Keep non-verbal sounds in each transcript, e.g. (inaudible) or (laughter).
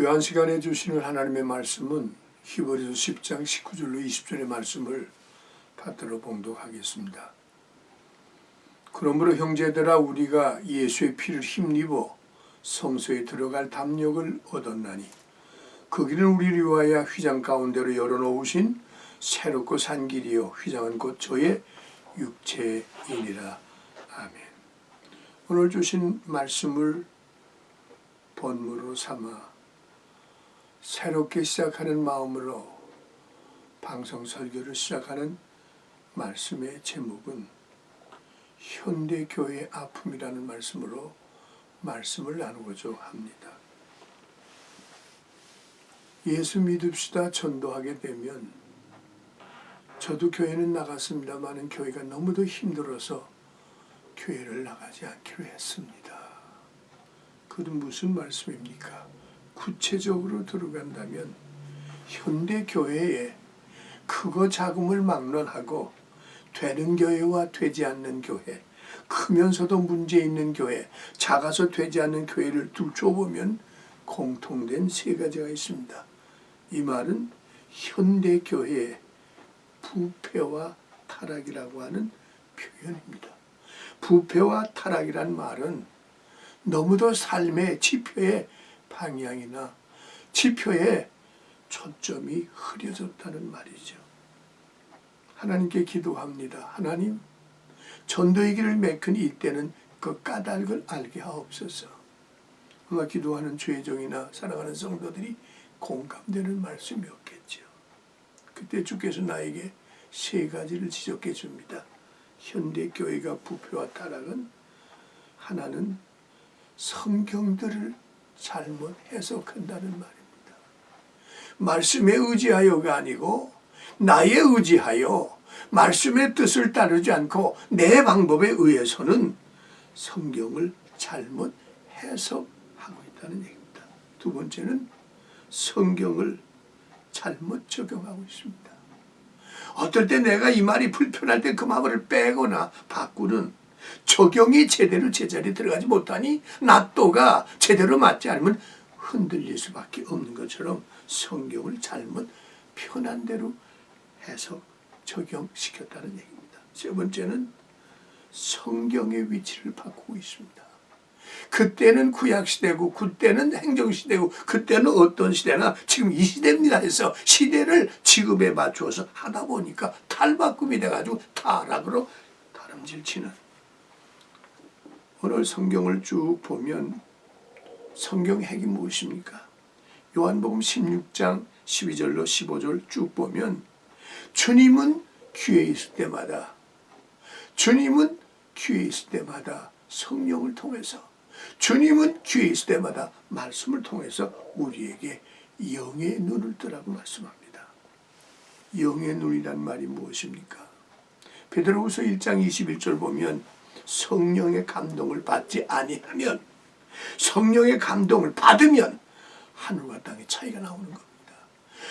귀한 시간에 주시는 하나님의 말씀은 히브리서 10장 19절로 20절의 말씀을 받들어 봉독하겠습니다. 그러므로 형제들아 우리가 예수의 피를 힘입어 성소에 들어갈 담력을 얻었나니 그 길은 우리를 위하여 휘장 가운데로 열어놓으신 새롭고 산 길이요 휘장은 곧 저의 육체이니라 아멘. 오늘 주신 말씀을 본문으로 삼아 새롭게 시작하는 마음으로 방송 설교를 시작하는 말씀의 제목은 현대 교회의 아픔이라는 말씀으로 말씀을 나누고자 합니다. 예수 믿읍시다 전도하게 되면 저도 교회는 나갔습니다만은 교회가 너무도 힘들어서 교회를 나가지 않기로 했습니다. 그건 무슨 말씀입니까? 구체적으로 들어간다면 현대 교회에 크고 작음을 막론하고 되는 교회와 되지 않는 교회, 크면서도 문제 있는 교회, 작아서 되지 않는 교회를 둘러보면 공통된 세 가지가 있습니다. 이 말은 현대 교회의 부패와 타락이라고 하는 표현입니다. 부패와 타락이란 말은 너무도 삶의 지표의 방향이나 지표의 초점이 흐려졌다는 말이죠. 하나님께 기도합니다. 하나님, 전도의 길을 메큰 이때는 그 까닭을 알게 하옵소서. 아마 기도하는 죄종이나 사랑하는 성도들이 공감되는 말씀이었겠죠. 그때 주께서 나에게 세 가지를 지적해 줍니다. 현대 교회가 부패와 타락은 하나는 성경들을 잘못 해석한다는 말입니다. 말씀에 의지하여가 아니고 나의 의지하여 말씀의 뜻을 따르지 않고 내 방법에 의해서는 성경을 잘못 해석하고 있다는 얘기입니다. 두 번째는 성경을 잘못 적용하고 있습니다. 어떨 때 내가 이 말이 불편할 때 그 말을 빼거나 바꾸는 적용이 제대로 제자리에 들어가지 못하니 낫도가 제대로 맞지 않으면 흔들릴 수밖에 없는 것처럼 성경을 잘못 편한 대로 해석 적용시켰다는 얘기입니다. 세 번째는 성경의 위치를 바꾸고 있습니다. 그때는 구약 시대고 그때는 행정 시대고 그때는 어떤 시대나 지금 이 시대입니다 해서 시대를 지금에 맞추어서 하다 보니까 탈바꿈이 돼가지고 타락으로 다름질치는 오늘 성경을 쭉 보면 성경 핵이 무엇입니까? 요한복음 16장 12절로 15절 쭉 보면 주님은 귀에 있을 때마다 주님은 귀에 있을 때마다 성령을 통해서 주님은 귀에 있을 때마다 말씀을 통해서 우리에게 영의 눈을 뜨라고 말씀합니다. 영의 눈이란 말이 무엇입니까? 베드로후서 1장 21절 보면 성령의 감동을 받지 아니하면 성령의 감동을 받으면 하늘과 땅의 차이가 나오는 겁니다.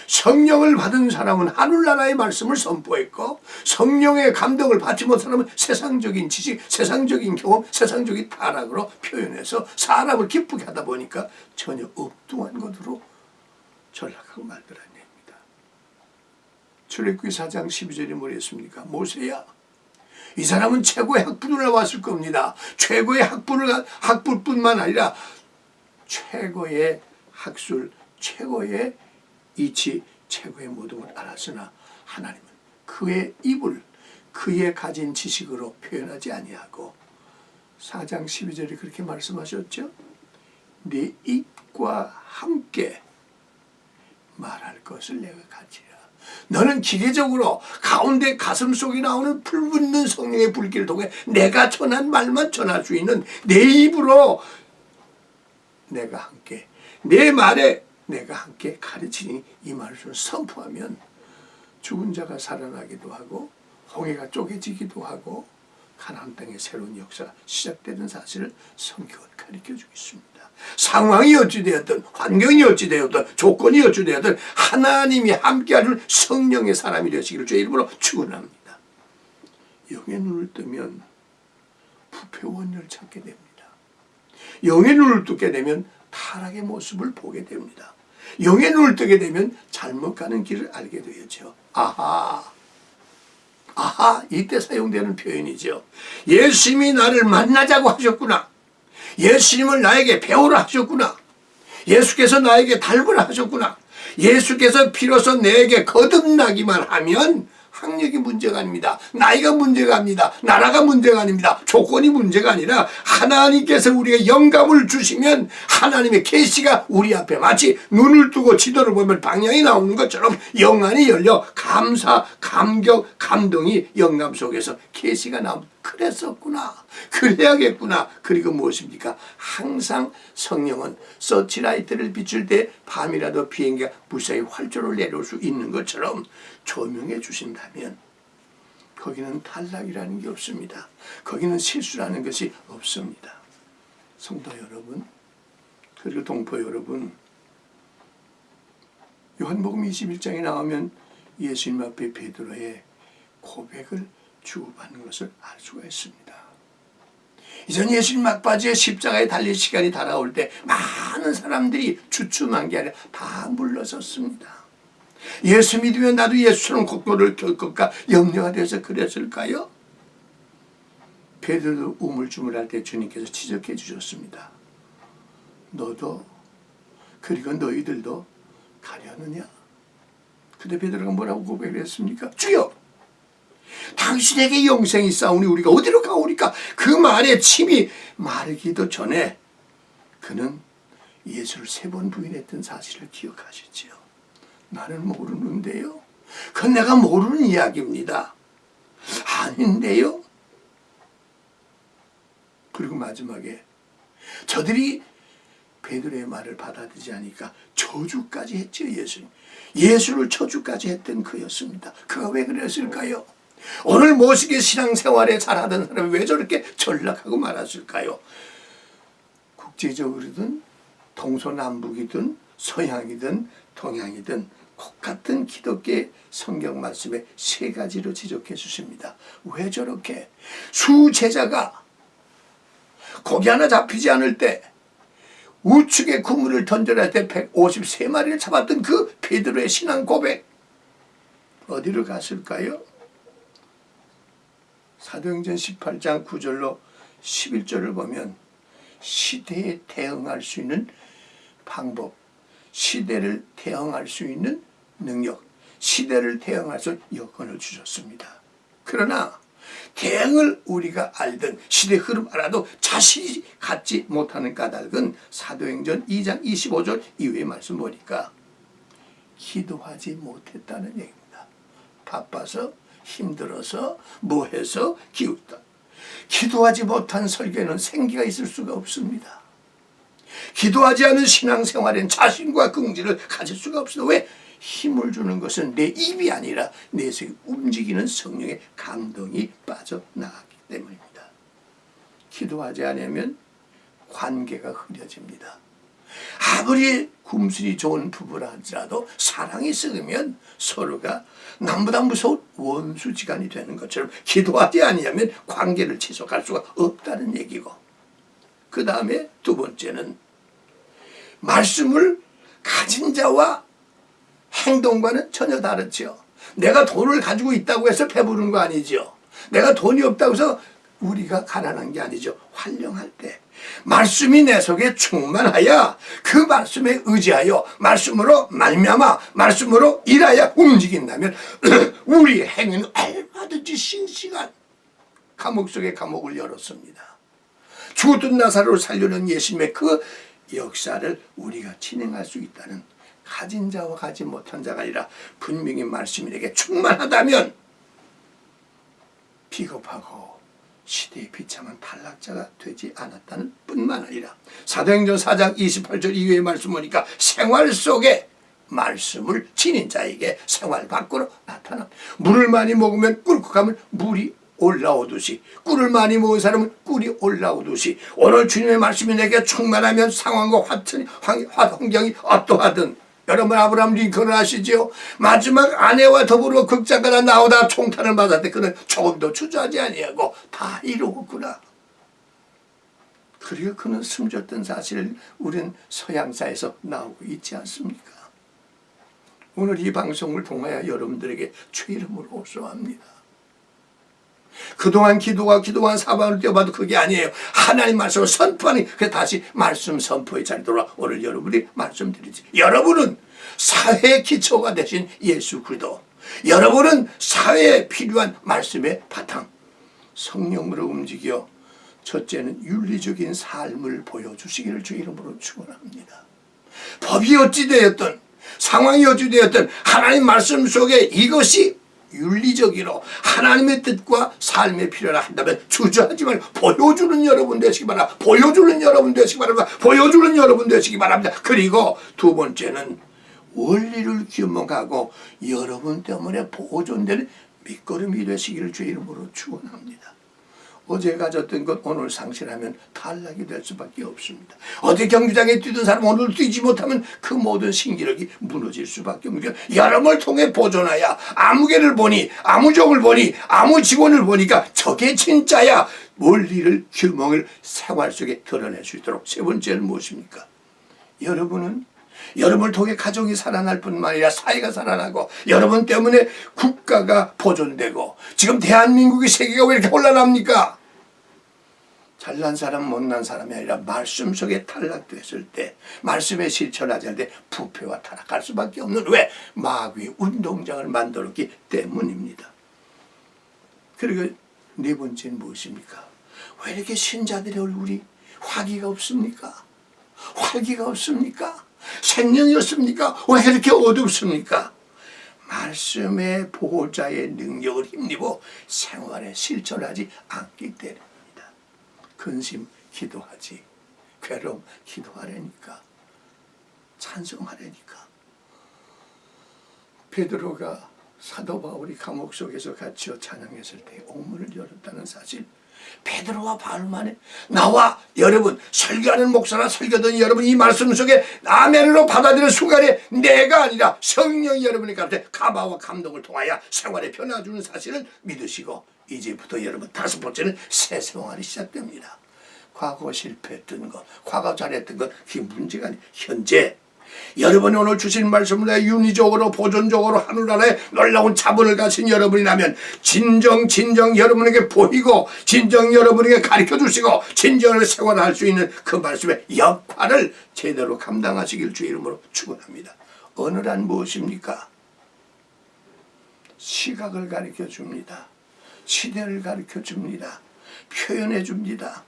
성령을 받은 사람은 하늘나라의 말씀을 선포했고 성령의 감동을 받지 못한 사람은 세상적인 지식, 세상적인 경험, 세상적인 타락으로 표현해서 사람을 기쁘게 하다 보니까 전혀 엉뚱한 것으로 전락하고 말더라는 얘기입니다. 출애굽기 4장 12절에 뭐랬습니까? 모세야 이 사람은 최고의 학부를 나왔을 겁니다. 최고의 학부를 학부뿐만 아니라 최고의 학술, 최고의 이치, 최고의 모든 걸 알았으나 하나님은 그의 입을 그의 가진 지식으로 표현하지 아니하고 4장 12절에 그렇게 말씀하셨죠. 네 입과 함께 말할 것을 내가 가지라. 너는 기계적으로 가운데 가슴 속에 나오는 불붙는 성령의 불길을 통해 내가 전한 말만 전할 수 있는 내 입으로 내가 함께 내 말에 내가 함께 가르치니 이 말을 좀 선포하면 죽은 자가 살아나기도 하고 홍해가 쪼개지기도 하고 가나안 땅의 새로운 역사 시작되는 사실을 성경은 가르쳐 주고 있습니다. 상황이 어찌되었든 환경이 어찌되었든 조건이 어찌되었든 하나님이 함께하는 성령의 사람이 되시기를 주의 이름으로 축원합니다. 영의 눈을 뜨면 부패 원인을 찾게 됩니다. 영의 눈을 뜨게 되면 타락의 모습을 보게 됩니다. 영의 눈을 뜨게 되면 잘못 가는 길을 알게 되었죠. 아하. 아하, 이때 사용되는 표현이죠. 예수님이 나를 만나자고 하셨구나. 예수님을 나에게 배우라 하셨구나. 예수께서 나에게 닮으라 하셨구나. 예수께서 비로소 내게 거듭나기만 하면 학력이 문제가 아닙니다. 나이가 문제가 아닙니다. 나라가 문제가 아닙니다. 조건이 문제가 아니라 하나님께서 우리에게 영감을 주시면 하나님의 계시가 우리 앞에 마치 눈을 뜨고 지도를 보면 방향이 나오는 것처럼 영안이 열려 감사, 감격, 감동이 영감 속에서 계시가 나오 그랬었구나. 그래야겠구나. 그리고 무엇입니까? 항상 성령은 서치라이트를 비출 때 밤이라도 비행기가 무사히 활주로를 내려올 수 있는 것처럼 조명해 주신다면 거기는 탈락이라는 게 없습니다. 거기는 실수라는 것이 없습니다. 성도 여러분, 그리고 동포 여러분, 요한복음 21장에 나오면 예수님 앞에 베드로의 고백을 주고받는 것을 알 수가 있습니다. 이전 예수님 막바지에 십자가에 달릴 시간이 다가올 때 많은 사람들이 주춤한 게 아니라 다 물러섰습니다. 예수 믿으면 나도 예수처럼 곡도를 켤 것과 염려가 돼서 그랬을까요? 베드로 우물쭈물할 때 주님께서 지적해 주셨습니다. 너도 그리고 너희들도 가려느냐? 근데 베드로가 뭐라고 고백을 했습니까? 주여! 당신에게 영생이 있사오니 우리가 어디로 가오리까? 그 말에 침이 마르기도 전에 그는 예수를 세 번 부인했던 사실을 기억하시지요. 나는 모르는데요. 그건 내가 모르는 이야기입니다. 아닌데요. 그리고 마지막에 저들이 베드로의 말을 받아들이지 않으니까 저주까지 했죠 예수님. 예수를 저주까지 했던 그였습니다. 그가 왜 그랬을까요? 오늘 모시기 신앙생활에 잘하던 사람이 왜 저렇게 전락하고 말았을까요? 국제적으로든 동서남북이든 서양이든 동양이든 똑같은 기독교의 성경 말씀에 세 가지로 지적해 주십니다. 왜 저렇게 수제자가 고기 하나 잡히지 않을 때 우측에 그물을 던져라 할때 153마리를 잡았던 그 베드로의 신앙 고백 어디로 갔을까요? 사도행전 18장 9절로 11절을 보면 시대에 대응할 수 있는 방법, 시대를 대응할 수 있는 능력, 시대를 대응할 수 있는 여건을 주셨습니다. 그러나 대응을 우리가 알든 시대 흐름 알아도 자신이 갖지 못하는 까닭은 사도행전 2장 25절 이후의 말씀 보니까 기도하지 못했다는 얘기입니다. 바빠서 힘들어서 뭐해서 기웃다. 기도하지 못한 설교는 생기가 있을 수가 없습니다. 기도하지 않은 신앙생활엔 자신과 긍지를 가질 수가 없습니다. 왜? 힘을 주는 것은 내 입이 아니라 내 속에 움직이는 성령의 감동이 빠져나가기 때문입니다. 기도하지 않으면 관계가 흐려집니다. 아무리 kum술이 좋은 부부라 할지라도 사랑이 썩으면 서로가 남보다 무서운 원수지간이 되는 것처럼 기도하지 아니하면 관계를 지속할 수가 없다는 얘기고 그 다음에 두 번째는 말씀을 가진 자와 행동과는 전혀 다르죠. 내가 돈을 가지고 있다고 해서 배부른 거 아니죠. 내가 돈이 없다고 해서 우리가 가난한 게 아니죠. 활용할 때. 말씀이 내 속에 충만하여 그 말씀에 의지하여 말씀으로 말미암아 말씀으로 일하여 움직인다면 (clears throat) 우리 행위는 얼마든지 싱싱한 감옥 속에 감옥을 열었습니다. 죽었던 나사로를 살려는 예수님의 그 역사를 우리가 진행할 수 있다는 가진 자와 가지 못한 자가 아니라 분명히 말씀이 내게 충만하다면 비겁하고 시대의 비참한 탈락자가 되지 않았다는 뿐만 아니라 사도행전 4장 28절 이후의 말씀 보니까 생활 속에 말씀을 지닌 자에게 생활 밖으로 나타나 물을 많이 먹으면 꿀꺽하면 물이 올라오듯이 꿀을 많이 먹은 사람은 꿀이 올라오듯이 오늘 주님의 말씀이 내게 충만하면 상황과 환경이 어떠하든 여러분 아브라함 링컨을 아시지요? 마지막 아내와 더불어 극장가다 나오다 총탄을 맞았대 그는 조금도 주저하지 아니하고 다 이루었구나. 그리고 그는 숨졌던 사실을 우리는 서양사에서 나오고 있지 않습니까? 오늘 이 방송을 통하여 여러분들에게 주 이름으로 호소합니다. 그동안 기도가 기도한 사방을 뛰어봐도 그게 아니에요. 하나님 말씀을 선포하니 그 다시 말씀 선포의 자리 돌아 오늘 여러분이 말씀드리지. 여러분은 사회의 기초가 되신 예수 그리스도. 여러분은 사회에 필요한 말씀의 바탕. 성령으로 움직여 첫째는 윤리적인 삶을 보여주시기를 주 이름으로 축원합니다. 법이 어찌되었든 상황이 어찌되었든 하나님 말씀 속에 이것이 윤리적으로 하나님의 뜻과 삶의 필요라 한다면 주저하지 말고 보여주는 여러분 되시기 바랍니다. 보여주는 여러분 되시기 바랍니다. 보여주는 여러분 되시기 바랍니다. 그리고 두 번째는 원리를 규명하고 여러분 때문에 보존되는 밑거름이 되시기를 주 이름으로 축원합니다. 어제 가졌던 것 오늘 상실하면 탈락이 될 수밖에 없습니다. 어제 경기장에 뛰던 사람 오늘 뛰지 못하면 그 모든 신기력이 무너질 수밖에 없는 게 여러분을 통해 보존하여 아무개를 보니 아무종을 보니 아무 직원을 보니까 저게 진짜야 원리를 규명을 생활 속에 드러낼 수 있도록 세 번째는 무엇입니까? 여러분은 여러분을 통해 가족이 살아날 뿐만 아니라 사회가 살아나고 여러분 때문에 국가가 보존되고 지금 대한민국이 세계가 왜 이렇게 혼란합니까? 잘난 사람 못난 사람이 아니라 말씀 속에 탈락됐을 때 말씀에 실천하지 않을 때 부패와 타락할 수밖에 없는 왜 마귀 운동장을 만들었기 때문입니다. 그리고 네 번째는 무엇입니까? 왜 이렇게 신자들의 얼굴이 화기가 없습니까? 활기가 없습니까? 생명이 없습니까? 왜 이렇게 어둡습니까? 말씀의 보호자의 능력을 힘입어 생활에 실천하지 않기 때문입니다. 근심 기도하지. 괴로움 기도하라니까. 찬송하라니까. 베드로가 사도 바울이 감옥 속에서 갇혀 찬양했을 때 옥문을 열었다는 사실 베드로와 바울만의 나와 여러분 설교하는 목사나 설교든 여러분 이 말씀 속에 아멘으로 받아들이는 순간에 내가 아니라 성령이 여러분의 가운데 가바와 감동을 통하여 생활에 변화 주는 사실을 믿으시고 이제부터 여러분 다섯 번째는 새 생활이 시작됩니다. 과거 실패했던 것, 과거 잘했던 것, 그게 문제가 아니 현재 여러분이 오늘 주신 말씀을 윤리적으로 보존적으로 하늘나라에 놀라운 자본을 가진 여러분이라면 진정 진정 여러분에게 보이고 진정 여러분에게 가르쳐 주시고 진정을 생활할 수 있는 그 말씀의 역할을 제대로 감당하시길 주 이름으로 축원합니다. 언어란 무엇입니까? 시각을 가르쳐 줍니다. 시대를 가르쳐 줍니다. 표현해 줍니다.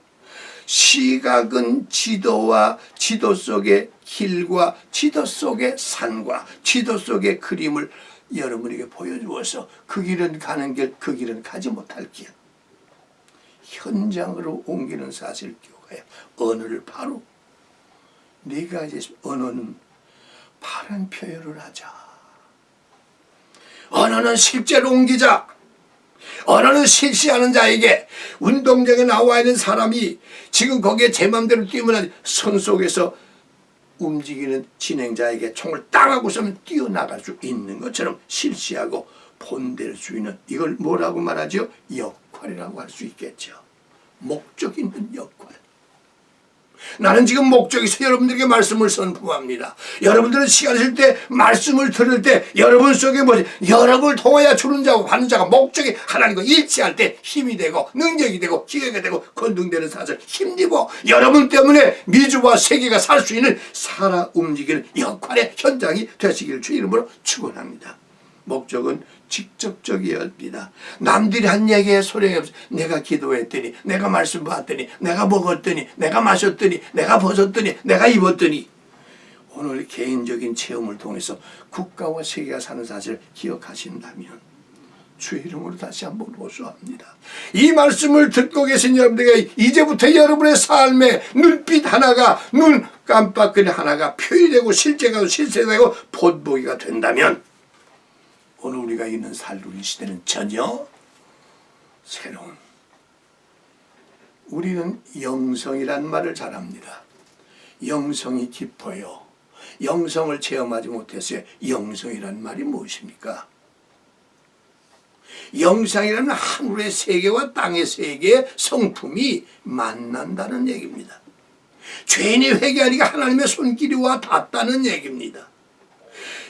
시각은 지도와 지도 속의 길과 지도 속의 산과 지도 속의 그림을 여러분에게 보여주어서 그 길은 가는 길, 그 길은 가지 못할 길. 현장으로 옮기는 사실 교가야. 언어를 바로 네가 이제 언어는 바른 표현을 하자. 언어는 실제로 옮기자. 언어는 실시하는 자에게 운동장에 나와 있는 사람이 지금 거기에 제 맘대로 뛰면 선 속에서 움직이는 진행자에게 총을 땅하고 쏘면 뛰어나갈 수 있는 것처럼 실시하고 본될 수 있는 이걸 뭐라고 말하죠? 역할이라고 할 수 있겠죠. 목적 있는 역할. 나는 지금 있어 여러분들에게 말씀을 선포합니다. 여러분들은 시간 있을 때 말씀을 들을 때 여러분 속에 뭐지? 여러분을 통하여 주는 자고 받는 자가 목적이 하나님과 일치할 때 힘이 되고 능력이 되고 기회가 되고 건능되는 사실 힘입어 여러분 때문에 미주와 세계가 살 수 있는 살아 움직이는 역할의 현장이 되시기를 주 이름으로 축원합니다. 목적은 직접적이었습니다. 남들이 한 얘기에 소용이 없어. 내가 기도했더니, 내가 말씀 봤더니, 내가 먹었더니, 내가 마셨더니, 내가 벗었더니, 내가 입었더니. 오늘 개인적인 체험을 통해서 국가와 세계가 사는 사실을 기억하신다면 주의 이름으로 다시 한번 호소합니다. 이 말씀을 듣고 계신 여러분들에게 이제부터 여러분의 삶에 눈빛 하나가 눈 깜빡거리 하나가 표현되고 실제가 실세되고 본보기가 된다면 오늘 우리가 있는 살루리 시대는 전혀 새로운 우리는 영성이란 말을 잘합니다. 영성이 깊어요. 영성을 체험하지 못했어요. 영성이란 말이 무엇입니까? 영상이라는 하늘의 세계와 땅의 세계의 성품이 만난다는 얘기입니다. 죄인이 회개하니까 하나님의 손길이 와 닿았다는 얘기입니다.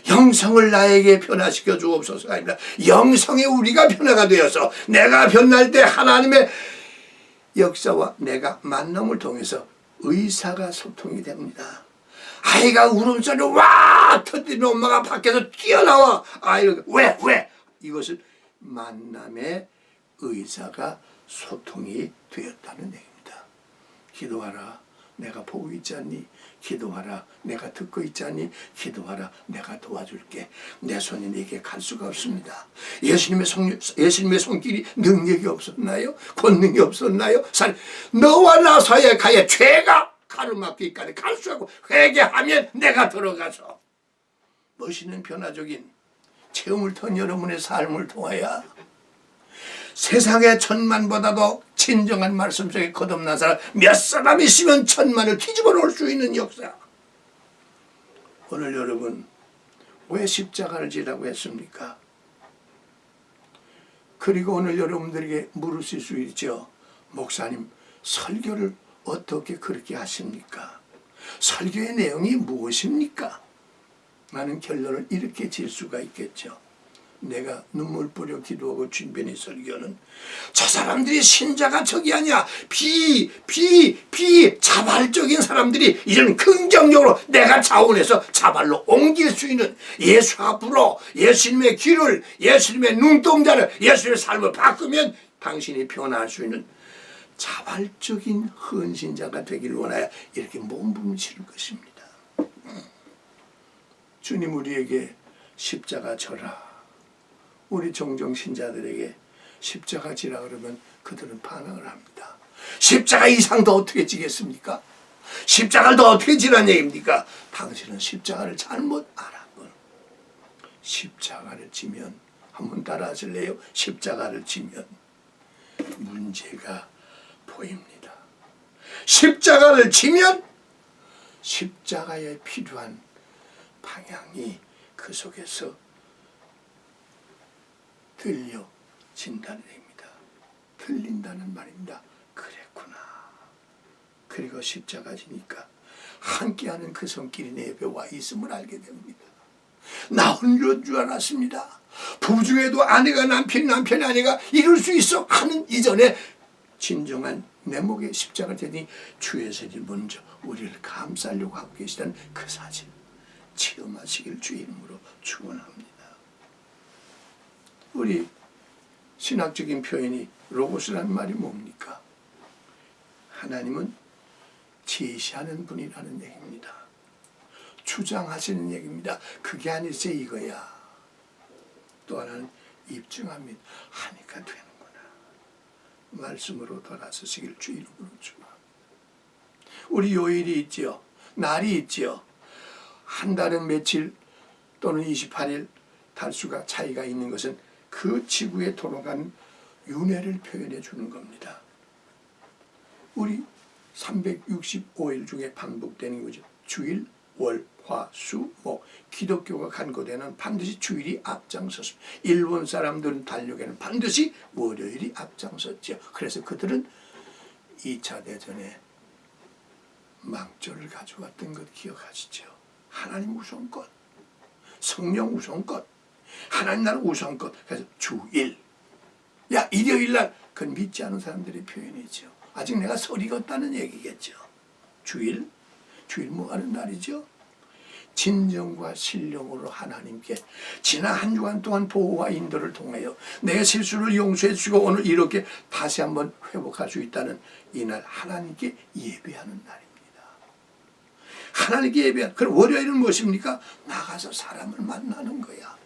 영성을 나에게 변화시켜 주옵소서가 아니라 영성의 우리가 변화가 되어서 내가 변할 때 하나님의 역사와 내가 만남을 통해서 의사가 소통이 됩니다. 아이가 울음소리 와 터뜨리는 엄마가 밖에서 뛰어나와 아이가 왜 왜? 이것은 만남의 의사가 소통이 되었다는 얘기입니다. 기도하라 내가 보고 있지 않니? 기도하라 내가 듣고 있지 않니? 기도하라 내가 도와줄게 내 손이 내게 갈 수가 없습니다. 예수님의 손 예수님의 손길이 능력이 없었나요? 권능이 없었나요? 살 너와 나 사이에 가야 죄가 가로막기까지 갈수 없고 회개하면 내가 들어가서 멋있는 변화적인 체험을 통한 여러분의 삶을 통하여 세상의 천만보다도 진정한 말씀 속에 거듭난 사람 몇 사람 있으면 천만을 뒤집어 놓을 수 있는 역사. 오늘 여러분 왜 십자가를 지라고 했습니까? 그리고 오늘 여러분들에게 물으실 수 있죠. 목사님 설교를 어떻게 그렇게 하십니까? 설교의 내용이 무엇입니까? 라는 결론을 이렇게 질 수가 있겠죠. 내가 눈물 뿌려 기도하고 준비한 설교는 저 사람들이 신자가 적이 아니야 비, 비, 비 자발적인 사람들이 이런 긍정적으로 내가 자원해서 자발로 옮길 수 있는 예수 앞으로 예수님의 길을 예수님의 눈동자를 예수님의 삶을 바꾸면 당신이 변화할 수 있는 자발적인 헌신자가 되기를 원하여 이렇게 몸부림치는 것입니다. 주님 우리에게 십자가 져라. 우리 종종 신자들에게 십자가 지라 그러면 그들은 반항을 합니다. 십자가 이상 더 어떻게 지겠습니까? 십자가를 더 어떻게 지란 얘기입니까? 당신은 십자가를 잘못 알았군. 십자가를 지면 한번 따라 하실래요? 십자가를 지면 문제가 보입니다. 십자가를 지면 십자가에 필요한 방향이 그 속에서 들려진다는 얘기입니다. 들린다는 말입니다. 그랬구나. 그리고 십자가 지니까 함께하는 그 손길이 내 옆에 와 있음을 알게 됩니다. 나 혼자인 줄 알았습니다. 부부 중에도 아내가 남편이 남편이 아내가 이럴 수 있어 하는 이전에 진정한 내 목에 십자가를 대니 주 예수님이 먼저 우리를 감싸려고 하고 계시다는 그 사실 체험하시길 주 이름으로 축원합니다. 우리 신학적인 표현이 로고스라는 말이 뭡니까? 하나님은 제시하는 분이라는 얘기입니다. 주장하시는 얘기입니다. 그게 아니지 이거야. 또 하나는 입증합니다. 하니까 되는구나. 말씀으로 돌아서시길 주 이름으로 축원합니다. 우리 요일이 있지요. 날이 있지요. 한 달은 며칠 또는 28일 달수가 차이가 있는 것은 그 지구에 돌아간 윤회를 표현해 주는 겁니다. 우리 365일 중에 반복되는 거죠. 주일, 월, 화, 수, 목. 기독교가 간거되는 반드시 주일이 앞장섰습니다. 일본 사람들은 달력에는 반드시 월요일이 앞장섰죠. 그래서 그들은 2차 대전에 망조를 가져왔던 것 기억하시죠? 하나님 우선권, 성령 우선권, 하나님 나라 우선권. 그래서 주일. 야 일요일 날 그건 믿지 않은 사람들의 표현이죠. 아직 내가 설 익었다는 얘기겠죠. 주일, 주일 뭐 하는 날이죠? 진정과 신령으로 하나님께 지난 한 주간 동안 보호와 인도를 통하여 내 실수를 용서해 주시고 오늘 이렇게 다시 한번 회복할 수 있다는 이날 하나님께 예배하는 날입니다. 하나님께 예배한 그럼 월요일은 무엇입니까? 나가서 사람을 만나는 거야.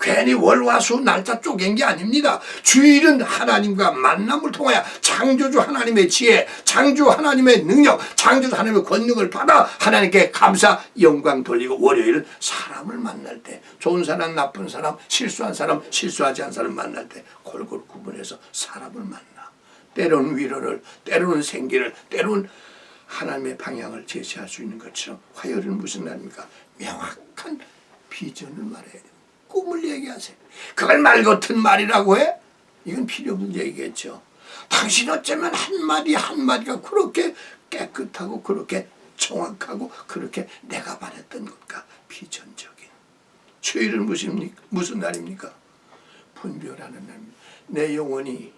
괜히 월화수 날짜 쪼갠 게 아닙니다. 주일은 하나님과 만남을 통하여 창조주 하나님의 지혜, 창조 하나님의 능력, 창조주 하나님의 권능을 받아 하나님께 감사, 영광 돌리고 월요일은 사람을 만날 때 좋은 사람, 나쁜 사람, 실수한 사람, 실수하지 않은 사람 만날 때 골고루 구분해서 사람을 만나. 때로는 위로를, 때로는 생기를, 때로는 하나님의 방향을 제시할 수 있는 것처럼 화요일은 무슨 날입니까? 명확한 비전을 말해야 됩니다. 꿈을 얘기하세요. 그걸 말 같은 말이라고 해? 이건 필요 없는 얘기겠죠. 당신 어쩌면 한마디 한마디가 그렇게 깨끗하고 그렇게 정확하고 그렇게 내가 바랬던 것과 비전적인 주일은 무슨, 무슨 날입니까? 분별하는 날입니다. 내 영혼이,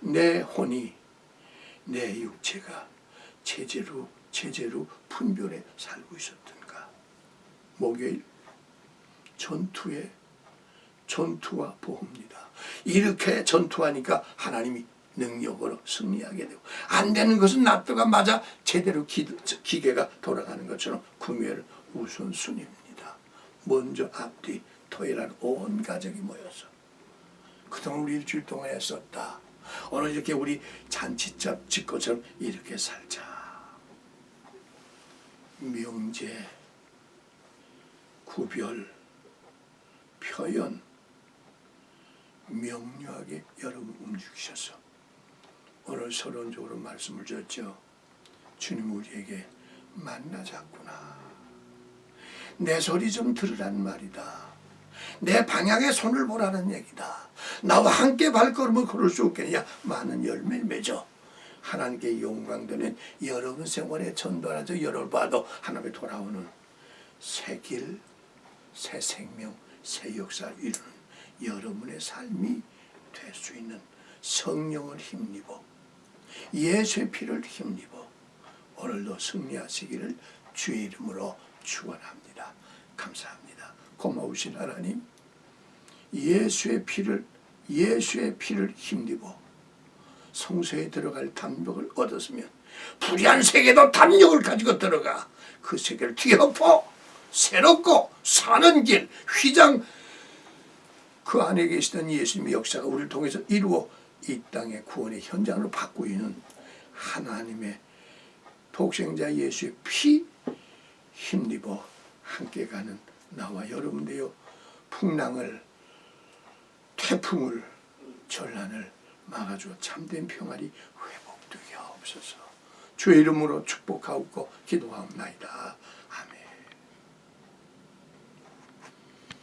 내 혼이, 내 육체가 제대로, 제대로 분별해 살고 있었던가. 목요일, 전투의 전투와 보호입니다. 이렇게 전투하니까 하나님이 능력으로 승리하게 되고 안 되는 것은 놔두가 맞아 제대로 기, 기계가 돌아가는 것처럼 금요일 우선순위입니다. 먼저 앞뒤 토요일 온 가족이 모여서 그동안 우리 일주일 동안 했었다. 오늘 이렇게 우리 잔치집 짓것처럼 이렇게 살자. 명제, 구별, 표현, 명료하게 여러분 움직이셔서 오늘 서론적으로 말씀을 드렸죠. 주님 우리에게 만나자꾸나. 내 소리 좀 들으란 말이다. 내 방향에 손을 보라는 얘기다. 나와 함께 발걸음을 걸을 수 없겠냐? 많은 열매를 맺어. 하나님께 영광되는 여러분 생활에 전도하죠. 열을 봐도 하나님께 돌아오는 새 길, 새 생명, 새 역사를 이루는 여러분의 삶이 될 수 있는 성령을 힘입어 예수의 피를 힘입어 오늘도 승리하시기를 주의 이름으로 축원합니다. 감사합니다. 고마우신 하나님 예수의 피를 예수의 피를 힘입어 성소에 들어갈 담력을 얻었으면 불의한 세계도 담력을 가지고 들어가 그 세계를 뒤엎어 새롭고 사는 길 휘장 그 안에 계시던 예수님의 역사가 우리를 통해서 이루어 이 땅의 구원의 현장으로 바꾸이는 하나님의 독생자 예수의 피 힘입어 함께 가는 나와 여러분 되어 풍랑을 태풍을 전란을 막아주어 참된 평안이 회복되게 하옵소서 주의 이름으로 축복하옵고 기도하옵나이다.